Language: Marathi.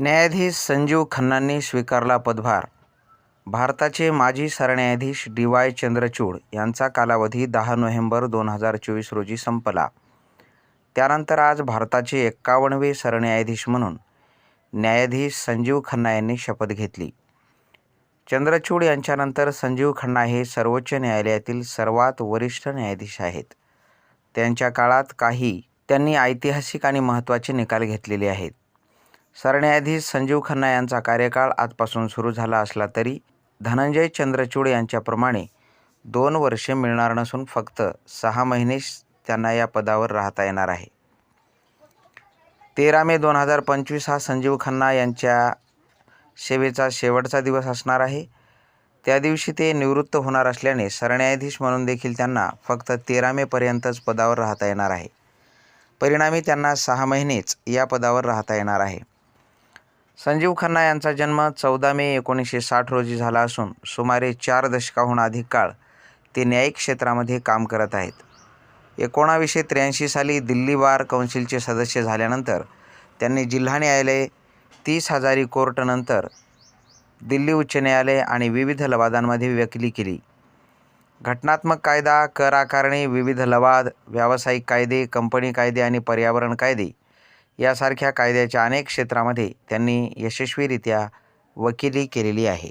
न्यायाधीश संजीव खन्नांनी स्वीकारला पदभार. भारताचे माजी सरन्यायाधीश डी वाय चंद्रचूड यांचा कालावधी दहा नोव्हेंबर दोन हजार चोवीस रोजी संपला. त्यानंतर आज भारताचे एक्कावनवे सरन्यायाधीश म्हणून न्यायाधीश संजीव खन्ना यांनी शपथ घेतली. चंद्रचूड यांच्यानंतर संजीव खन्ना हे सर्वोच्च न्यायालयातील सर्वात वरिष्ठ न्यायाधीश आहेत. त्यांच्या काळात काही त्यांनी ऐतिहासिक आणि महत्त्वाचे निकाल घेतलेले आहेत. सरन्यायाधीश संजीव खन्ना यांचा कार्यकाळ आजपासून सुरू झाला असला तरी धनंजय चंद्रचूड यांच्याप्रमाणे दोन वर्षे मिळणार नसून फक्त सहा महिने त्यांना या पदावर राहता येणार आहे. तेरा मे दोन हजार पंचवीस हा संजीव खन्ना यांच्या सेवेचा शेवटचा दिवस असणार आहे. त्या दिवशी ते निवृत्त होणार असल्याने सरन्यायाधीश म्हणून देखील त्यांना फक्त तेरा मेपर्यंतच पदावर राहता येणार आहे. परिणामी त्यांना सहा महिनेच या पदावर राहता येणार आहे. संजीव खन्ना यांचा जन्म चौदा मे एकोणीसशे साठ रोजी झाला असून सुमारे चार दशकाहून अधिक काळ ते न्यायिक क्षेत्रामध्ये काम करत आहेत. एकोणावीसशे त्र्याऐंशी साली दिल्ली बार कौन्सिलचे सदस्य झाल्यानंतर त्यांनी जिल्हा न्यायालय तीस हजारी कोर्टनंतर दिल्ली उच्च न्यायालय आणि विविध लवादांमध्ये वकिली केली. घटनात्मक कायदा कर आकारणी विविध लवाद व्यावसायिक कायदे कंपनी कायदे आणि पर्यावरण कायदे यासारख्या कायद्याच्या अनेक क्षेत्रामध्ये त्यांनी यशस्वीरित्या वकिली केलेली आहे.